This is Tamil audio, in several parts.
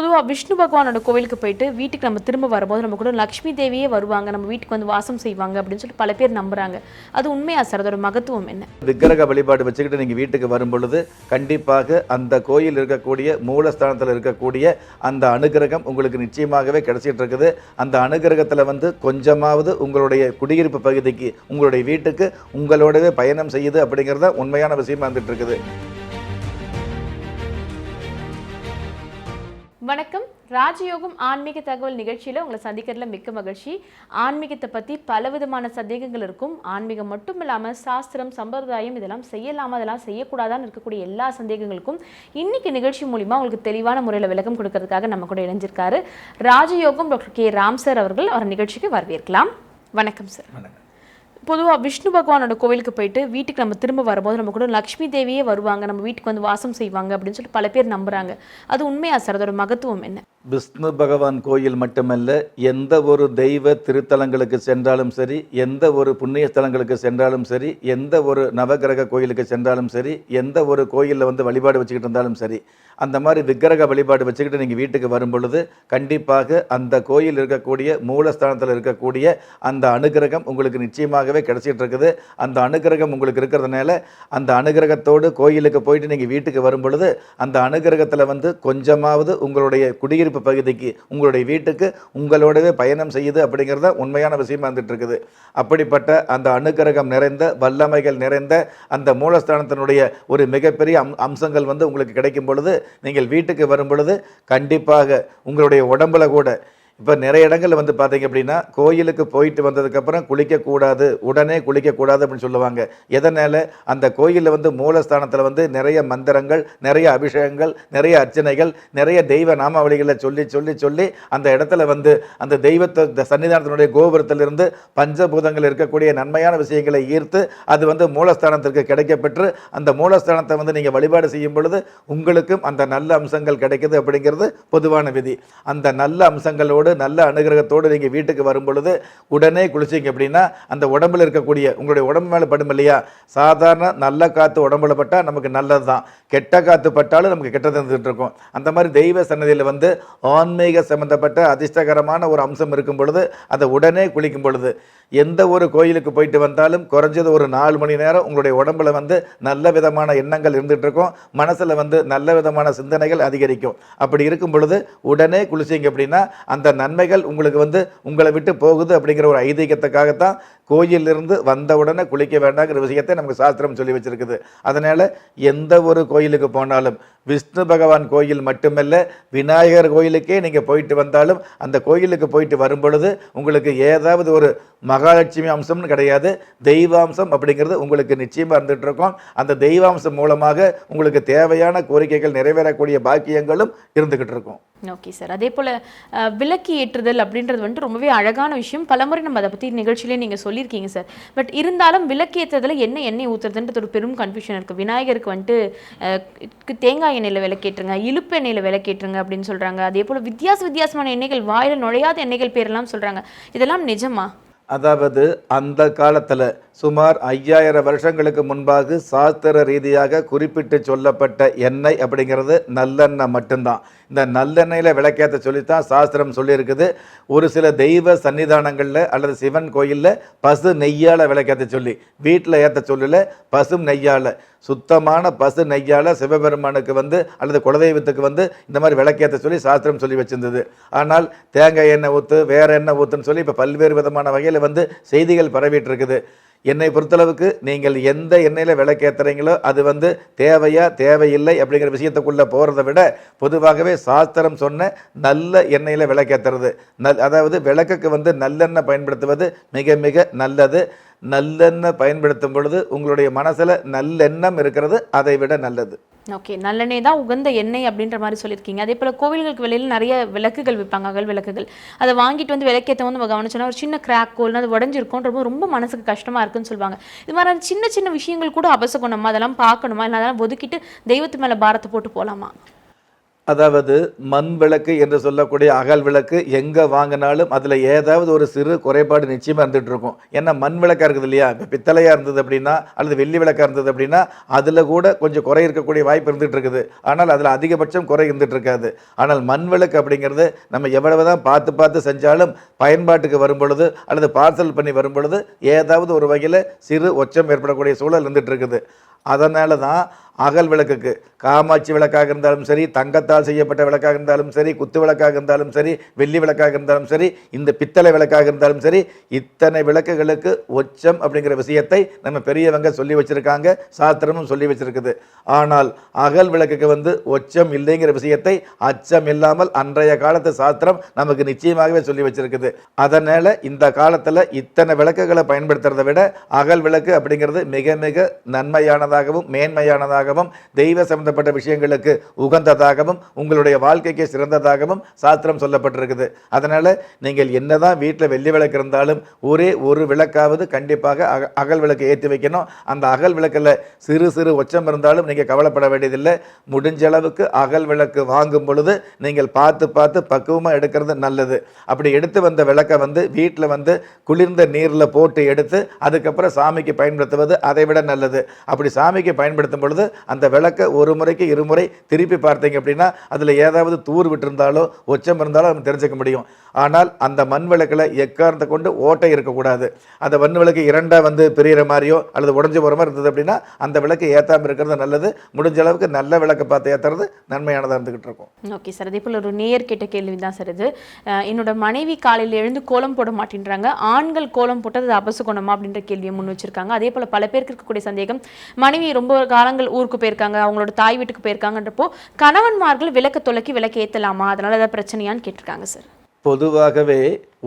பொதுவாக விஷ்ணு பகவானோட கோவிலுக்கு போயிட்டு வீட்டுக்கு நம்ம திரும்ப வரும்போது நம்ம கூட லக்ஷ்மி தேவியே வருவாங்க. நம்ம வீட்டுக்கு வந்து வாசம் செய்வாங்க அப்படின்னு சொல்லிட்டு பல பேர் நம்புறாங்க. அது உண்மையா சார்? அதோட மகத்துவம் என்ன? விக்கிரக வழிபாடு வச்சுக்கிட்டு நீங்கள் வீட்டுக்கு வரும் பொழுது கண்டிப்பாக அந்த கோயில் இருக்கக்கூடிய மூலஸ்தானத்தில் இருக்கக்கூடிய அந்த அனுகிரகம் உங்களுக்கு நிச்சயமாகவே கிடைச்சிட்டு இருக்குது. அந்த அனுகிரகத்தில் வந்து கொஞ்சமாவது உங்களுடைய குடியிருப்பு பகுதிக்கு உங்களுடைய வீட்டுக்கு உங்களோடவே பயணம் செய்யுது அப்படிங்கிறத உண்மையான விஷயமா வந்துட்டு இருக்குது. வணக்கம். ராஜயோகம் ஆன்மீக தகவல் நிகழ்ச்சியில் உங்களை சந்திக்கிறதுல மிக்க மகிழ்ச்சி. ஆன்மீகத்தை பற்றி பலவிதமான சந்தேகங்கள் இருக்கும். ஆன்மீகம் மட்டும் இல்லாமல் சாஸ்திரம் சம்பிரதாயம் இதெல்லாம் செய்யலாமா அதெல்லாம் செய்யக்கூடாதான்னு இருக்கக்கூடிய எல்லா சந்தேகங்களுக்கும் இன்னைக்கு நிகழ்ச்சி மூலிமா உங்களுக்கு தெளிவான முறையில் விளக்கம் கொடுக்கறதுக்காக நம்ம கூட இணைஞ்சிருக்காரு. ராஜயோகம் டாக்டர் கே. ராம் சார் அவர்கள். அவர் நிகழ்ச்சிக்கு வரவேற்கலாம். வணக்கம் சார். பொதுவாக விஷ்ணு பகவானோட கோவிலுக்கு போயிட்டு வீட்டுக்கு நம்ம திரும்ப வரும்போது நம்ம கூட லக்ஷ்மி தேவியே வருவாங்க. நம்ம வீட்டுக்கு வந்து வாசம் செய்வாங்க அப்படின்னு சொல்லிட்டு பல பேர் நம்புகிறாங்க அது உண்மையா சார்? அதோட மகத்துவம் என்ன? விஷ்ணு பகவான் கோயில் மட்டுமல்ல எந்த ஒரு தெய்வ திருத்தலங்களுக்கு சென்றாலும் சரி எந்த ஒரு புண்ணிய ஸ்தலங்களுக்கு சென்றாலும் சரி எந்த ஒரு நவகிரக கோயிலுக்கு சென்றாலும் சரி எந்த ஒரு கோயிலில் வந்து வழிபாடு வச்சுக்கிட்டு இருந்தாலும் சரி அந்த மாதிரி விக்கிரக வழிபாடு வச்சுக்கிட்டு நீங்கள் வீட்டுக்கு வரும் பொழுது கண்டிப்பாக அந்த கோயில் இருக்கக்கூடிய மூலஸ்தானத்தில் இருக்கக்கூடிய அந்த அனுகிரகம் உங்களுக்கு நிச்சயமாகவே கிடச்சிட்டு இருக்குது. அந்த அனுகிரகம் உங்களுக்கு இருக்கிறதுனால அந்த அனுகிரகத்தோடு கோயிலுக்கு போயிட்டு நீங்கள் வீட்டுக்கு வரும் பொழுது அந்த அனுகிரகத்தில் வந்து கொஞ்சமாவது உங்களுடைய குடியிருப்பு பகுதிக்கு உங்களுடைய வீட்டுக்கு உங்களோடவே பயணம் செய்யுது அப்படிங்கிறத உண்மையான விஷயமா வந்துட்டு இருக்குது அப்படிப்பட்ட அந்த அனுகிரகம் நிறைந்த வல்லமைகள் நிறைந்த அந்த மூலஸ்தானத்தினுடைய ஒரு மிகப்பெரிய அம் அம்சங்கள் வந்து உங்களுக்கு கிடைக்கும் பொழுது நீங்கள் வீட்டுக்கு வரும் பொழுது கண்டிப்பாக உங்களுடைய உடம்புல கூட இப்போ நிறைய இடங்களில் வந்து பார்த்தீங்க அப்படின்னா கோயிலுக்கு போயிட்டு வந்ததுக்கப்புறம் குளிக்கக்கூடாது உடனே குளிக்கக்கூடாது அப்படின்னு சொல்லுவாங்க. எதனால்? அந்த கோயிலில் வந்து மூலஸ்தானத்தில் வந்து நிறைய மந்திரங்கள் நிறைய அபிஷேகங்கள் நிறைய அர்ச்சனைகள் நிறைய தெய்வ நாமாவளிகளை சொல்லி சொல்லி சொல்லி அந்த இடத்துல வந்து அந்த தெய்வத்தை இந்த சன்னிதானத்தினுடைய கோபுரத்திலிருந்து பஞ்சபூதங்கள் இருக்கக்கூடிய நன்மையான விஷயங்களை ஈர்த்து அது வந்து மூலஸ்தானத்திற்கு கிடைக்கப்பெற்று அந்த மூலஸ்தானத்தை வந்து நீங்கள் வழிபாடு செய்யும் பொழுது உங்களுக்கும் அந்த நல்ல அம்சங்கள் கிடைக்குது அப்படிங்கிறது பொதுவான விதி. அந்த நல்ல அம்சங்களோடு நல்ல அனுகிரகத்தோடு நீங்கள் வீட்டுக்கு வரும் பொழுது உடனே குளிச்சிங்க அப்படின்னா அந்த உடம்புல இருக்கக்கூடிய உங்களுடைய உடம்பு மேலே படும் இல்லையா? சாதாரண நல்ல காற்று உடம்புல பட்டால் நமக்கு நல்லது தான் கெட்ட காற்று பட்டாலும் நமக்கு கெட்டது இருந்துகிட்டு இருக்கும். அந்த மாதிரி தெய்வ சன்னதியில் வந்து ஆன்மீக சம்பந்தப்பட்ட அதிர்ஷ்டகரமான ஒரு அம்சம் இருக்கும் பொழுது அதை உடனே குளிக்கும் பொழுது எந்த ஒரு கோயிலுக்கு போயிட்டு வந்தாலும் குறைஞ்சது ஒரு நாலு மணி நேரம் உங்களுடைய உடம்புல வந்து நல்ல விதமான எண்ணங்கள் இருந்துகிட்டு இருக்கும். மனசில் வந்து நல்ல விதமான சிந்தனைகள் அதிகரிக்கும். அப்படி இருக்கும் பொழுது உடனே குளிச்சிங்க அப்படின்னா அந்த நன்மைகள் உங்களுக்கு வந்து உங்களை விட்டு போகுது அப்படிங்கிற ஒரு ஐதீகத்துக்காகத்தான் கோயிலிருந்து வந்தவுடனே குளிக்க வேண்டாங்கிற விஷயத்தை நமக்கு சாஸ்திரம் சொல்லி வச்சிருக்குது. அதனால் எந்த ஒரு கோயிலுக்கு போனாலும் விஷ்ணு பகவான் கோயில் மட்டுமல்ல விநாயகர் கோயிலுக்கே நீங்கள் போயிட்டு வந்தாலும் அந்த கோயிலுக்கு போயிட்டு வரும்பொழுது உங்களுக்கு ஏதாவது ஒரு மகாலட்சுமி அம்சம்னு கிடையாது. தெய்வாம்சம் அப்படிங்கிறது உங்களுக்கு நிச்சயமாக இருந்துகிட்ருக்கோம் அந்த தெய்வாம்சம் மூலமாக உங்களுக்கு தேவையான கோரிக்கைகள் நிறைவேறக்கூடிய பாக்கியங்களும் இருந்துக்கிட்டு இருக்கும். ஓகே சார் அதே போல் விளக்கு ஏற்றுதல் அப்படின்றது வந்துட்டு ரொம்பவே அழகான விஷயம். பலமுறை நம்ம அதை பற்றி நிகழ்ச்சியிலே நீங்கள் சொல்லியிருக்கீங்க சார் பட் இருந்தாலும் விளக்கு ஏற்றுறதுல என்ன எண்ணெய் ஊற்றுறதுன்றது ஒரு பெரும் கன்ஃபியூஷன் இருக்குது விநாயகருக்கு வந்துட்டு தேங்காய் தேங்காய் எண்ணெயில் விளக்கேற்றுங்க இழுப்பு எண்ணெயில் விளக்கேற்றுங்க அப்படின்னு சொல்கிறாங்க அதே போல் வித்தியாச வித்தியாசமான எண்ணெய்கள் வாயில் நுழையாத எண்ணெய்கள் பேரெல்லாம் சொல்கிறாங்க இதெல்லாம் நிஜமா? அதாவது அந்த காலத்தில் சுமார் ஐயாயிரம் வருஷங்களுக்கு முன்பாக சாஸ்திர ரீதியாக குறிப்பிட்டு சொல்லப்பட்ட எண்ணெய் அப்படிங்கிறது நல்லெண்ணெய் மட்டும்தான். இந்த நல்லெண்ணெயில் விளக்கேற்ற சொல்லித்தான் சாஸ்திரம் சொல்லியிருக்குது. ஒரு சில தெய்வ சன்னிதானங்களில் அல்லது சிவன் கோயிலில் பசு நெய்யால் விளக்கேற்ற சொல்லி வீட்டில் ஏற்ற சொல்லல பசும் நெய்யால். சுத்தமான பசு நெய்யால் சிவபெருமானுக்கு வந்து அல்லது குலதெய்வத்துக்கு வந்து இந்த மாதிரி விளக்கேற்ற சொல்லி சாஸ்திரம் சொல்லி வச்சிருந்தது. ஆனால் தேங்காய் எண்ணெய் ஊற்று வேறு எண்ணெய் ஊற்றுன்னு சொல்லி இப்போ பல்வேறு விதமான வகையில் வந்து செய்திகள் பரவிட்டு இருக்குது. என்னை பொறுத்தளவுக்கு நீங்கள் எந்த எண்ணெயில் விளக்கேற்றுறீங்களோ அது வந்து தேவையா தேவையில்லை அப்படிங்கிற விஷயத்துக்குள்ளே போகிறத விட பொதுவாகவே சாஸ்திரம் சொன்ன நல்ல எண்ணெயில் விளக்கேற்றுறது நல் அதாவது விளக்குக்கு வந்து நல்லெண்ணெய் பயன்படுத்துவது மிக மிக நல்லது. நல்லெண்ணெய் பயன்படுத்தும் பொழுது உங்களுடைய மனசில் நல்லெண்ணம் இருக்கிறது அதை விட நல்லது. ஓகே நல்லெண்ணெய் தான் உகந்த எண்ணெய் அப்படின்ற மாதிரி சொல்லியிருக்கீங்க. அதே போல் கோவில்களுக்கு வெளியில் நிறைய விளக்குகள் விற்பாங்க அகல் விளக்குகள். அதை வாங்கிட்டு வந்து விளக்கேற்ற வந்து நம்ம கவனிச்சோன்னா ஒரு சின்ன கிராக் கோல் அது உடஞ்சிருக்கும்ன்ற ரொம்ப மனசுக்கு கஷ்டமாக இருக்குன்னு சொல்லுவாங்க. இது மாதிரி சின்ன சின்ன விஷயங்கள் கூட அபசகுணமா அதெல்லாம் பார்க்கணுமா? இல்லை அதெல்லாம் ஒதுக்கிட்டு தெய்வத்து மேலே பாரத்தை போட்டு போகலாமா அதாவது மண் விளக்கு என்று சொல்லக்கூடிய அகல் விளக்கு எங்கே வாங்கினாலும் அதில் ஏதாவது ஒரு சிறு குறைபாடு நிச்சயமாக இருந்துகிட்டு இருக்கும். ஏன்னா மண் விளக்காக இருக்குது இல்லையா? இப்போ பித்தளையாக இருந்தது அப்படின்னா அல்லது வெள்ளி விளக்காக இருந்தது அப்படின்னா அதில் கூட கொஞ்சம் குறை இருக்கக்கூடிய வாய்ப்பு இருந்துகிட்டு இருக்குது. ஆனால் அதில் அதிகபட்சம் குறை இருந்துகிட்டு இருக்காது. ஆனால் மண் விளக்கு அப்படிங்கிறது நம்ம எவ்வளவு தான் பார்த்து பார்த்து செஞ்சாலும் பயன்பாட்டுக்கு வரும் பொழுது அல்லது பார்சல் பண்ணி வரும் பொழுது ஏதாவது ஒரு வகையில் சிறு ஒச்சம் ஏற்படக்கூடிய சூழல் இருந்துகிட்டு இருக்குது. அதனால தான் அகல் விளக்குக்கு காமாட்சி விளக்காக இருந்தாலும் சரி தங்கத்தால் செய்யப்பட்ட விளக்காக இருந்தாலும் சரி குத்து விளக்காக இருந்தாலும் சரி வெள்ளி விளக்காக இருந்தாலும் சரி இந்த பித்தளை விளக்காக இருந்தாலும் சரி இத்தனை விளக்குகளுக்கு ஒச்சம் அப்படிங்கிற விஷயத்தை நம்ம பெரியவங்க சொல்லி வச்சுருக்காங்க சாஸ்திரமும் சொல்லி வச்சுருக்குது. ஆனால் அகல் விளக்குக்கு வந்து ஒச்சம் இல்லைங்கிற விஷயத்தை அச்சம் இல்லாமல் அன்றைய காலத்து சாஸ்திரம் நமக்கு நிச்சயமாகவே சொல்லி வச்சிருக்குது. அதனால் இந்த காலத்தில் இத்தனை விளக்குகளை பயன்படுத்துறதை விட அகல் விளக்கு அப்படிங்கிறது மிக மிக சிறப்பானதாகவும் மேன்மையானதாகவும் தெய்வ சம்பந்தப்பட்ட விஷயங்களுக்கு உகந்ததாகவும் உங்களுடைய வாழ்க்கைக்கு சிறந்ததாகவும் சாஸ்திரம் சொல்லப்பட்டிருக்குது. அதனால நீங்கள் என்னதான் வீட்டில் வெள்ளி விளக்கு இருந்தாலும் ஒரே ஒரு விளக்காவது கண்டிப்பாக அக அகல் விளக்கு ஏற்றி வைக்கணும். அந்த அகல் விளக்கில் சிறு சிறு ஒச்சம் இருந்தாலும் நீங்கள் கவலைப்பட வேண்டியதில்லை. முடிஞ்ச அளவுக்கு அகல் விளக்கு வாங்கும் பொழுது நீங்கள் பார்த்து பார்த்து பக்குவமாக எடுக்கிறது நல்லது. அப்படி எடுத்து வந்த விளக்கை வந்து வீட்டில் வந்து குளிர்ந்த நீரில் போட்டு எடுத்து அதுக்கப்புறம் சாமிக்கு பயன்படுத்துவது அதை விட நல்லது. அப்படி சாமிக்கு பயன்படுத்தும் பொழுது அந்த விளக்கை ஒரு முறைக்கு இருமுறை திருப்பி பார்த்தீங்க அப்படின்னா அதில் ஏதாவது தூர் விட்டிருந்தாலோ ஒச்சம் இருந்தாலோ நம்ம தெரிஞ்சுக்க முடியும். ஆனால் அந்த மண் விளக்கில் எக்காரணத்தை கொண்டு ஓட்டை இருக்கக்கூடாது. அந்த மண் விளக்கு இரண்டாக வந்து பிரியிற மாதிரியோ அல்லது உடஞ்சி போகிற மாதிரி இருந்தது அப்படின்னா அந்த விளக்கு ஏற்றாமல் இருக்கிறது நல்லது. முடிஞ்ச அளவுக்கு நல்ல விளக்கு பார்த்து ஏற்றுறது நன்மையானதாக இருந்துகிட்டு இருக்கும். ஓகே சார் அதே போல் ஒரு நேயர் கேட்ட கேள்வி தான் சார் இது. என்னோட மனைவி காலையில் எழுந்து கோலம் போட மாட்டேன்றாங்க. ஆண்கள் கோலம் போட்டது அது அபசுகுணமா அப்படின்ற கேள்வியை முன் வச்சிருக்காங்க. அதே போல் பல பேருக்கு இருக்கக்கூடிய சந்தேகம் மனைவி ரொம்ப காலங்கள் ஊருக்கு போயிருக்காங்க அவங்களோட தாய் வீட்டுக்கு போயிருக்காங்கன்றப்போ கணவன்மார்கள் விளக்கு தொலைக்கி விளக்கு ஏற்றலாமா அதனால் ஏதாவது பிரச்சனையான்னு கேட்டிருக்காங்க சார். பொதுவாகவே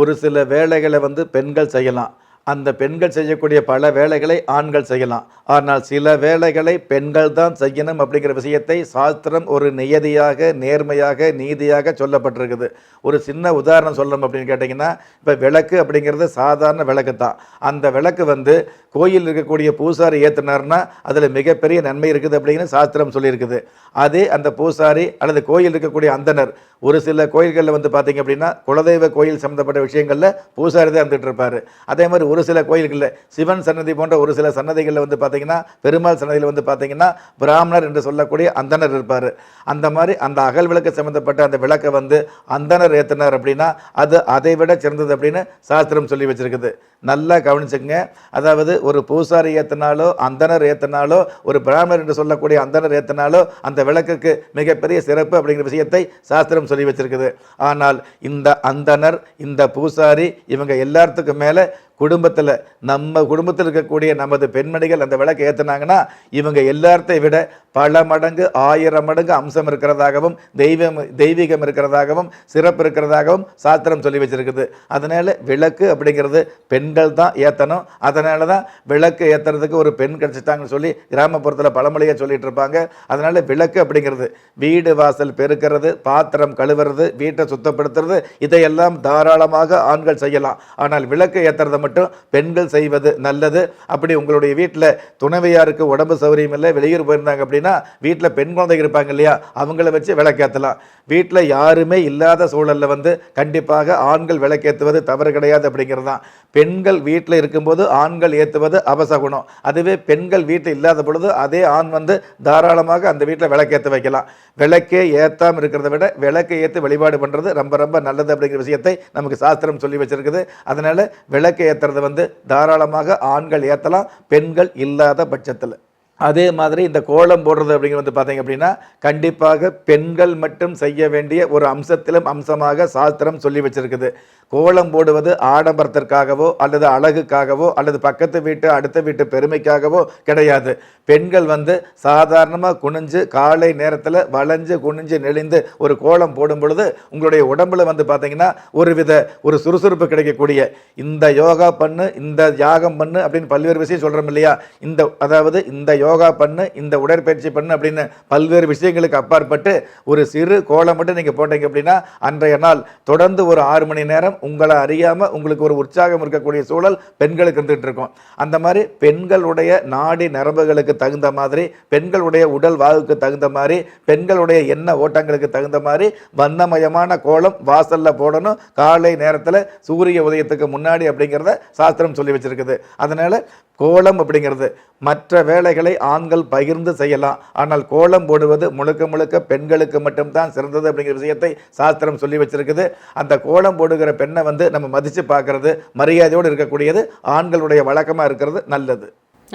ஒரு சில வேலைகளை வந்து பெண்கள் செய்யலாம். அந்த பெண்கள் செய்யக்கூடிய பல வேலைகளை ஆண்கள் செய்யலாம். ஆனால் சில வேலைகளை பெண்கள் தான் செய்யணும் அப்படிங்கிற விஷயத்தை சாஸ்திரம் ஒரு நியதியாக நேர்மையாக நீதியாக சொல்லப்பட்டிருக்குது. ஒரு சின்ன உதாரணம் சொல்லணும் அப்படின்னு கேட்டிங்கன்னா இப்போ விளக்கு அப்படிங்கிறது சாதாரண விளக்கு தான். அந்த விளக்கு வந்து கோயில் இருக்கக்கூடிய பூசாரி ஏற்றினார்னா அதில் மிகப்பெரிய நன்மை இருக்குது அப்படின்னு சாஸ்திரம் சொல்லியிருக்குது. அதே அந்த பூசாரி அல்லது கோயில் இருக்கக்கூடிய அந்தனர் ஒரு சில கோயில்களில் வந்து பார்த்தீங்க அப்படின்னா குலதெய்வ கோயில் சம்மந்தப்பட்ட விஷயங்களில் பூசாரி தான் இருந்துகிட்டு இருப்பார் அதே மாதிரி ஒரு சில கோயில்களில் சிவன் சன்னதி போன்ற ஒரு சில சன்னதிகளில் வந்து பார்த்தீங்கன்னா பெருமாள் சன்னதியில் வந்து பார்த்தீங்கன்னா பிராமணர் என்று சொல்லக்கூடிய அந்தனர் இருப்பார். அந்த மாதிரி அந்த அகல் விளக்கு சம்மந்தப்பட்ட அந்த விளக்கை வந்து அந்தனர் ஏற்றினார் அப்படின்னா அது அதை விட சிறந்தது அப்படின்னு சாஸ்திரம் சொல்லி வச்சிருக்குது. நல்லா கவனிச்சுங்க அதாவது ஒரு பூசாரி ஏற்றினாலோ அந்தனர் ஏற்றினாலோ ஒரு பிராமணர் என்று சொல்லக்கூடிய அந்தனர் ஏற்றினாலோ அந்த விளக்குக்கு மிகப்பெரிய சிறப்பு அப்படிங்கிற விஷயத்தை சாஸ்திரம் சொல்லி வச்சிருக்குது. ஆனால் இந்த அந்தனர் இந்த பூசாரி இவங்க எல்லாத்துக்கும் மேலே குடும்பத்தில் நம்ம குடும்பத்தில் இருக்கக்கூடிய நமது பெண்மணிகள் அந்த விளக்கு ஏற்றுனாங்கன்னா இவங்க எல்லாத்தையும் விட பல மடங்கு ஆயிரம் மடங்கு அம்சம் இருக்கிறதாகவும் தெய்வம் தெய்வீகம் இருக்கிறதாகவும் சிறப்பு இருக்கிறதாகவும் சாஸ்திரம் சொல்லி வச்சிருக்குது. அதனால் விளக்கு அப்படிங்கிறது பெண்கள் தான் ஏற்றணும் அதனால தான் விளக்கு ஏற்றுறதுக்கு ஒரு பெண் கிடச்சிட்டாங்கன்னு சொல்லி கிராமப்புறத்தில் பழமொழியாக சொல்லிட்டு இருப்பாங்க. அதனால் விளக்கு அப்படிங்கிறது வீடு வாசல் பெருக்கிறது பாத்திரம் கழுவுறது வீட்டை சுத்தப்படுத்துறது இதையெல்லாம் தாராளமாக ஆண்கள் செய்யலாம். ஆனால் விளக்கு ஏற்றுறதை மட்டும் பெண்கள் செய்வது நல்லது. அப்படி உங்களுடைய வீட்டில் துணைவையாருக்கு உடம்பு சௌகரியம் இல்லை வெளியூர் போயிருந்தாங்க அப்படின்னா வீட்டில் பெண் குழந்தைங்க இருப்பாங்க இல்லையா? அவங்கள வச்சு விளக்கேற்றலாம் வீட்டில் யாருமே இல்லாத சூழலில் வந்து கண்டிப்பாக ஆண்கள் விளக்கேற்றுவது தவறு கிடையாது அப்படிங்கிறது தான் பெண்கள் வீட்டில் இருக்கும்போது ஆண்கள் ஏற்றுவது அவசகுணம் அதுவே பெண்கள் வீட்டில் இல்லாத பொழுது அதே ஆண் வந்து தாராளமாக அந்த வீட்டில் விளக்கேற்ற வைக்கலாம். விளக்கே ஏற்றாமல் இருக்கிறத விட விளக்கை ஏற்று வழிபாடு பண்ணுறது ரொம்ப ரொம்ப நல்லது அப்படிங்கிற விஷயத்தை நமக்கு சாஸ்திரம் சொல்லி வச்சிருக்குது. அதனால் விளக்கை ஏற்றுறது வந்து தாராளமாக ஆண்கள் ஏற்றலாம் பெண்கள் இல்லாத பட்சத்தில். அதே மாதிரி இந்த கோலம் போடுறது அப்படிங்கிறது வந்து பார்த்தீங்க அப்படின்னா கண்டிப்பாக பெண்கள் மட்டும் செய்ய வேண்டிய ஒரு அம்சத்திலும் அம்சமாக சாஸ்திரம் சொல்லி வச்சிருக்குது. கோலம் போடுவது ஆடம்பரத்திற்காகவோ அல்லது அழகுக்காகவோ அல்லது பக்கத்து வீட்டு அடுத்த வீட்டு பெருமைக்காகவோ கிடையாது. பெண்கள் வந்து சாதாரணமாக குனிஞ்சு காலை நேரத்தில் வளைஞ்சு குனிஞ்சு நெளிந்து ஒரு கோலம் போடும் பொழுது உங்களுடைய உடம்புல வந்து பார்த்தீங்கன்னா ஒரு வித ஒரு சுறுசுறுப்பு கிடைக்கக்கூடிய இந்த யோகா பண்ணு இந்த யாகம் பண்ணு அப்படின்னு பல்வேறு விஷயம் சொல்கிறோம் இல்லையா? இந்த அதாவது இந்த யோகா யோகா பண்ணு இந்த உடற்பயிற்சி பண்ணு அப்படின்னு பல்வேறு விஷயங்களுக்கு அப்பாற்பட்டு ஒரு சிறு கோலம் மட்டும் நீங்கள் போட்டீங்க அப்படின்னா அன்றைய நாள் தொடர்ந்து ஒரு ஆறு மணி நேரம் உங்களை அறியாமல் உங்களுக்கு ஒரு உற்சாகம் இருக்கக்கூடிய சூழல் பெண்களுக்கு இருந்துகிட்டு இருக்கும். அந்த மாதிரி பெண்களுடைய நாடி நரம்புகளுக்கு தகுந்த மாதிரி பெண்களுடைய உடல் வாவுக்கு தகுந்த மாதிரி பெண்களுடைய எண்ண ஓட்டங்களுக்கு தகுந்த மாதிரி வண்ணமயமான கோலம் வாசலில் போடணும். காலை நேரத்தில் சூரிய உதயத்துக்கு முன்னாடி அப்படிங்கிறத சாஸ்திரம் சொல்லி வச்சிருக்குது. அதனால் கோலம் அப்படிங்கிறது மற்ற வேலைகளை ஆண்கள் பகிர்ந்து செய்யலாம். ஆனால் கோலம் போடுவது முழுக்க முழுக்க பெண்களுக்கு மட்டும்தான் சிறந்தது அப்படிங்கிற விஷயத்தை சாஸ்திரம் சொல்லி வச்சிருக்குது. அந்த கோலம் போடுகிற பெண்ணை வந்து நம்ம மதித்து பார்க்கறது மரியாதையோடு இருக்கக்கூடியது ஆண்களுடைய வழக்கமாக இருக்கிறது நல்லது.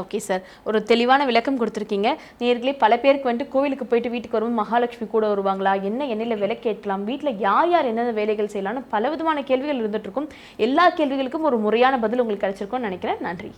Okay sir. ஒரு தெளிவான விளக்கம் கொடுத்துருக்கீங்க. நேர்களே பல பேருக்கு வந்துட்டு கோவிலுக்கு போயிட்டு வீட்டுக்கு வரும்போது மகாலட்சுமி கூட வருவாங்களா? என்ன எண்ணெயில் விளக்கேற்றலாம் வீட்டில் யார் யார் என்னென்ன வேலைகள் செய்யலாம்னு பல விதமான கேள்விகள் இருந்துட்டு இருக்கும். எல்லா கேள்விகளுக்கும் ஒரு முறையான பதில் உங்களுக்கு கிடைச்சிருக்கும்னு நினைக்கிறேன். நன்றி.